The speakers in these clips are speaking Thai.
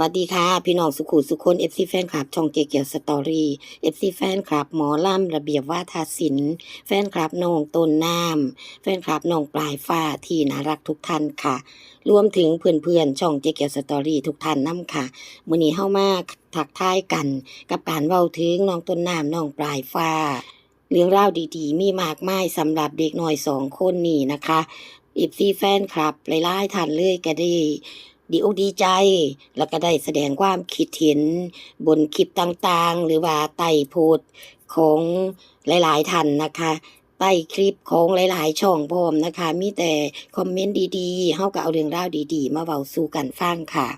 วัสดีค่ะ พี่น้องสุขุสุคน FC แฟนคลับช่องเกียวสตอรี่ FC แฟนคลับหมอล่ำระเบียบว่าทาศิลป์แฟนคลับน้องต้นน้ำแฟนคลับน้องปลายฟ้าที่น่ารักทุกท่านค่ะ รวมถึงเพื่อนๆ ช่องเกียวสตอรี่ทุกท่านนํค่ะมื้อนี้เฮามาทักท้ายกัน กับการเว้าถึงน้องต้นน้ำน้องปลายฟ้า เรื่องราวดีๆ มีมากมายสำหรับเด็กน้อยสองคนนี้นะคะอีซีแฟนคลับหลายๆท่านเลยก็ได้ ดีอกดีใจ แล้วก็ได้แสดงความคิดเห็น บนคลิปต่างๆ หรือว่าใต้โพสต์ของหลายๆท่านนะคะใต้คลิปของหลาย ๆ ช่องพร้อมนะคะ มีแต่คอมเมนต์ดีๆเฮาก็เอาเรื่องราวดี ๆ มาเว้าสู่กันฟังค่ะ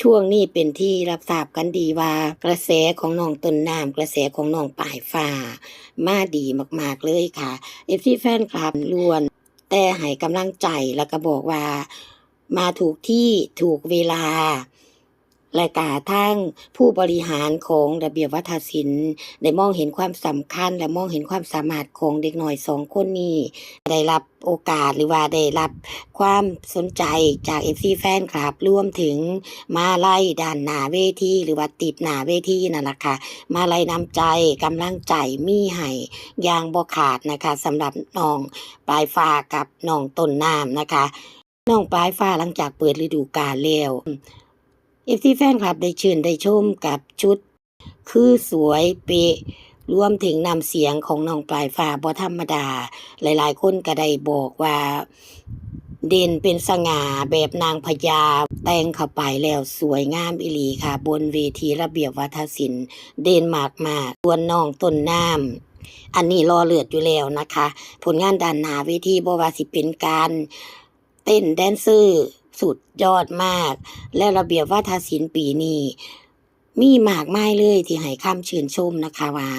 ช่วงนี้เป็นที่รับทราบกันดีว่ากระแสของน้องต้นน้ำกระแสของน้องปลายฟ้า มาดีมากๆเลยค่ะเอฟซีแฟนคลับล้วน แต่ให้กำลังใจแล้วก็บอกว่า มาถูกที่ถูกเวลา และกาทั้งผู้บริหารของระเบียบวัฒนศิลป์ได้มองเห็นความสำคัญ และมองเห็นความสามารถของเด็กหน่อยสองคนนี้ ได้รับโอกาสหรือว่าได้รับความสนใจจากเอฟซีแฟนคลับรวมถึงมาไล่ด่านหนาเวทีหรือว่าติดหนาเวทีนั่นแหละค่ะ มาไล่นำใจกำลังใจมีให้อย่างบ่ขาดนะคะสำหรับน้องปลายฟ้ากับน้องต้นน้ำนะคะ น้องปลายฟ้าหลังจากเปิดฤดูกาลแล้วเอฟซีแฟนคลับได้ชื่นได้ชมกับชุด คือสวยเป๊ะรวมถึงนำเสียงของน้องปลายฟ้าบ่ธรรมดา หลายๆ คนก็ได้บอกว่า เด่นเป็นสง่าแบบนางพญาแต่งเข้าไปแล้วสวยงามอิลีค่ะ บนเวทีระเบียบวัฒนศิลป์ เด่นมากมากๆส่วนน้องต้นน้ำอันนี้รอเลือดอยู่แล้วนะคะ ผลงานด้านหน้าเวทีบ่ว่าสิเป็นการ เต้นแดนเซอร์สุดยอดมาก และระเบียบวัฒนศิลป์ปีนี้มีมากมายเลยที่ให้คำชื่นชมนะคะว่า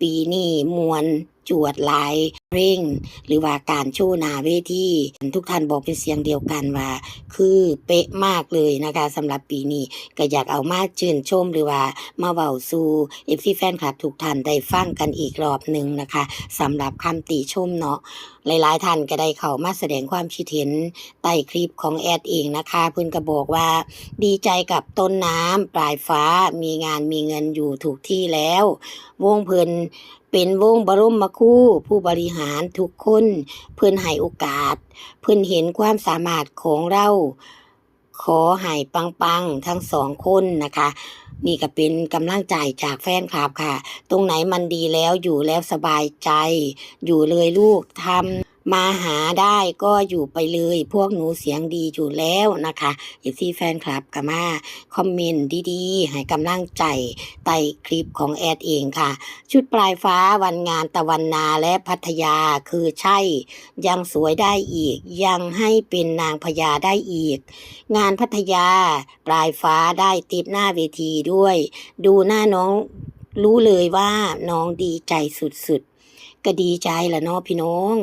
ปีนี้มวล จวดหลายเพลงหรือว่าการโชว์นาเวทีทุกท่านบอกเป็นเสียงเดียวกันว่า คือเป๊ะมากเลยนะคะสำหรับปีนี้ก็อยากเอามาชื่นชมหรือว่ามาเว้าสู่เอฟซีแฟนคลับทุกท่านได้ฟังกันอีกรอบหนึ่งนะคะสำหรับคำติชมเนาะหลายๆท่านก็ได้เข้ามาแสดงความคิดเห็นใต้คลิปของแอดเองนะคะเพื่อนก็บอกว่า ดีใจกับต้นน้ำปลายฟ้ามีงานมีเงินอยู่ถูกที่แล้ว วงเพลิน เป็นวงบรมมคู่ผู้บริหารทุกคน เพื่อนให้โอกาส เพื่อนเห็นความสามารถของเราขอให้ปังๆ ทั้งสองคนนะคะ นี่ก็เป็นกำลังใจจากแฟนคลับค่ะ ตรงไหนมันดีแล้วอยู่แล้วสบายใจ อยู่เลยลูกทำ มาหาได้ก็อยู่ไปเลย พวกหนูเสียงดีอยู่แล้วนะคะอย่าที่แฟนคลับก็มาคอมเมนต์ดีๆ ให้กำลังใจใต้คลิปของแอดเองค่ะ ชุดปลายฟ้าวันงานตะวันนาและพัทยาคือใช่ ยังสวยได้อีก ยังให้เป็นนางพญาได้อีก งานพัทยาปลายฟ้าได้ติดหน้าเวทีด้วย ดูหน้าน้องรู้เลยว่าน้องดีใจสุดๆ ก็ดีใจละเนาะพี่น้อง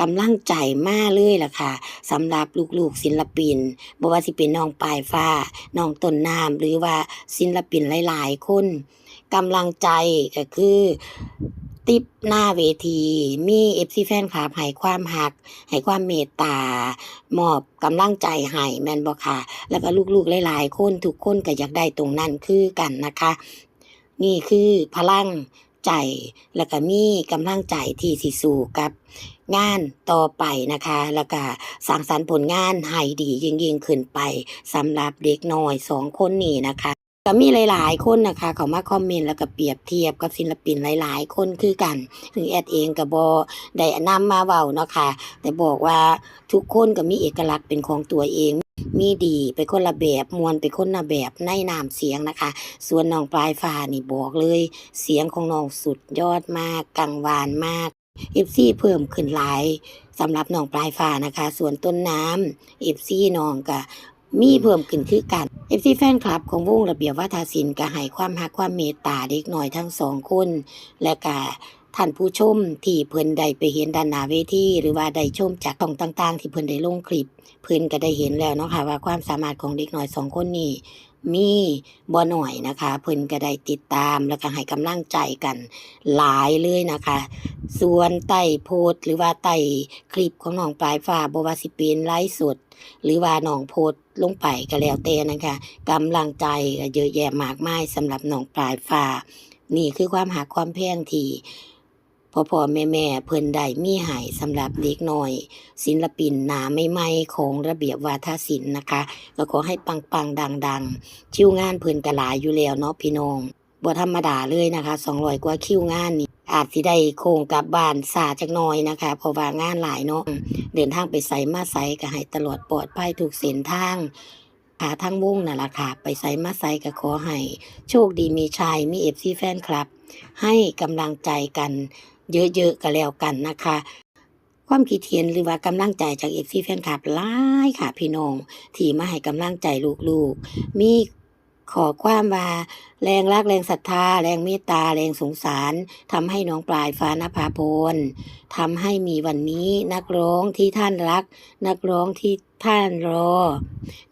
กำลังใจมากเลยล่ะค่ะสำหรับลูกๆศิลปินบ่ว่าสิเป็นน้องปลายฟ้าน้องต้นน้ำหรือว่าศิลปินหลายๆคนกำลังใจก็คือติปหน้าเวที มีเอฟซีแฟนคลับให้ความหักให้ความเมตตามอบกำลังใจให้แมนบ่ค่ะ แล้วก็ลูกๆหลายๆคนทุกคนก็อยากได้ตรงนั้นคือกันนะคะ นี่คือพลัง ใจ แล้วก็มีกำลังใจที่สิสู้กับงานต่อไปนะคะ แล้วก็สร้างสรรค์ผลงานให้ดียิ่งยิ่งขึ้นไปสำหรับเด็กน้อยสองคนนี้นะคะ ก็มีหลาย ๆ คนนะคะ เขามาคอมเมนต์แล้วก็เปรียบเทียบกับศิลปินหลาย ๆ คนคือกัน ถึงแอดเองก็บอได้นำมาเว้าเนาะค่ะ แต่บอกว่าทุกคนก็มีเอกลักษณ์เป็นของตัวเอง มีดีไปคนละแบบมวลไปคนละแบบในนามเสียงนะคะ ส่วนน้องปลายฟ้านี่บอกเลย เสียงของน้องสุดยอดมากกังวานมากเอฟซีเพิ่มขึ้นหลายสำหรับน้องปลายฟ้านะคะ ส่วนต้นน้ำเอฟซีน้องก็ มีเพิ่มขึ้นคือกันเอฟซีแฟนคลับของวงระเบียบวัฒนศิลป์ก็ให้ความหักความเมตตาเด็กน้อยทั้งสองคน และก็ท่านผู้ชมที่เพิ่นได้ไปเห็นด้านหน้าเวทีหรือว่าได้ชมจากช่องต่างๆ ที่เพิ่นได้ลงคลิป เพิ่นก็ได้เห็นแล้วเนาะค่ะว่าความสามารถของเด็กน้อยสองคนนี้ มีบ่หน่อยนะคะ เพิ่นก็ได้ติดตามแล้วก็ให้กำลังใจกันหลายเลยนะคะ ส่วนใต้โพสหรือว่าใต้คลิปของน้องปลายฟ้าบว่าสิเป็นไลฟ์สด หรือว่าน้องโพสลงไปก็แล้วแต่นะคะกำลังใจก็เยอะแยะมากมายสำหรับน้องปลายฟ้า นี่คือความหักความแพงที่ พ่อพ่อแม่แม่เพิ่นได้มีให้สำหรับเด็กน้อย ศิลปินหนาใหม่ของระเบียบวาทศิลป์นะคะ ก็ขอให้ปังๆดังๆคิวงานเพิ่นก็หลายอยู่แล้วเนาะพี่น้องบ่ธรรมดาเลยนะคะ200กว่าคิวงานนี่อาจสิได้โค้งกลับบ้านสาจักน่อยนะคะเพราะว่างานหลายเนาะเดินทางไปไสมาไสก็ให้ตลอดปลอดภัยทุกเส้นทางขาทั้งวงนั่นแหละค่ะ ไปไสมาไสก็ขอให้ โชคดีมีชัยมี FC แฟนคลับ ให้กำลังใจกัน เยอะๆก็แล้วกันนะคะ ความคิดเห็นหรือว่ากำลังใจจากเอฟซีแฟนคลับหลายค่ะพี่น้องที่มาให้กำลังใจลูกๆ มีขอความว่าแรงรักแรงศรัทธา แรงเมตตา แรงสงสารทำให้น้องปลายฟ้านภาพลทำให้มีวันนี้นักร้องที่ท่านรัก นักร้องที่ท่านรอ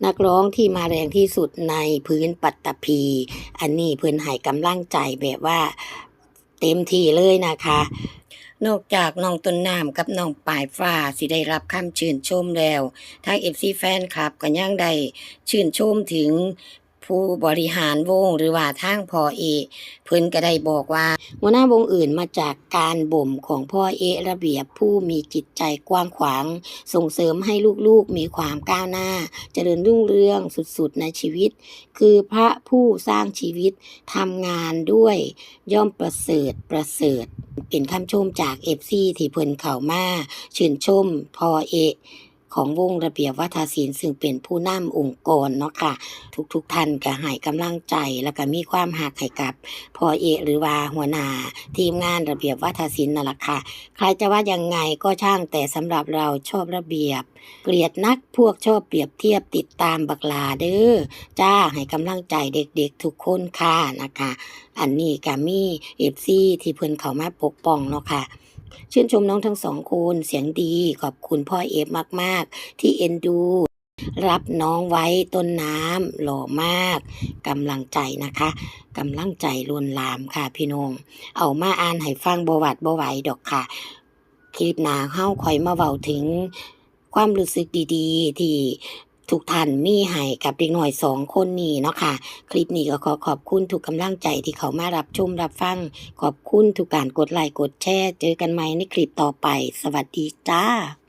นักร้องที่มาแรงที่สุดในพื้นปัตตภี อันนี้เพิ่อนให้กำลังใจแบบว่า ต็มที่เลยนะคะ นอกจากน้องต้นน้ำกับน้องปลายฟ้าสิได้รับคำชื่นชมแล้ว ทางเอฟซีแฟนคลับก็ยังได้ชื่นชมถึง ผู้บริหารวงหรือว่าทางพ่อเอ เพิ่นก็ได้บอกว่า หัวหน้าวงอื่นมาจากการบ่มของพ่อเอระเบียบผู้มีจิตใจกว้างขวาง ส่งเสริมให้ลูกๆมีความก้าวหน้า เจริญรุ่งเรืองสุดๆในชีวิต คือพระผู้สร้างชีวิตทำงานด้วยย่อมประเสริฐประเสริฐ เป็นคำชมจากเอฟซีที่เพิ่นเข้ามาชื่นชมพ่อเอก ของวงระเบียบวัฒนศิลป์ซึ่งเป็นผู้นำองค์กรเนาะค่ะ ทุกๆท่านก็ให้กำลังใจ แล้วก็มีความหักให้กับพอเอกหรือว่าหัวหน้าทีมงานระเบียบวัฒนศิลป์นั่นแหละค่ะใครจะว่ายังไงก็ช่างแต่สำหรับเราชอบระเบียบ เกลียดนักพวกชอบเปรียบเทียบติดตามบักลาเด้อจ้าให้กำลังใจเด็กๆทุกคนค่ะนะคะ อันนี้กามีเอฟซีที่เพิ่นเขามาปกป้องเนาะค่ะ ชื่นชมน้องทั้งสองคนเสียงดีขอบคุณพ่อเอฟมาก ๆ ที่เอ็นดู รับน้องไว้ต้นน้ำหล่อมากกำลังใจนะคะกำลังใจลวนลามค่ะพี่นงเอามาอ่านให้ฟังบวัดบไหวดอกค่ะ คลิปหนาเฮ้าคอยมาเว้าถึงความรู้สึกดีๆ ที่ ทุกท่านมีให้กับเด็กหน่อยสองคนนี้เนาะค่ะ คลิปนี้ก็ขอขอบคุณทุกกำลังใจที่เขามารับชมรับฟัง ขอบคุณทุกการกดไลค์กดแชร์ เจอกันใหม่ในคลิปต่อไป สวัสดีจ้า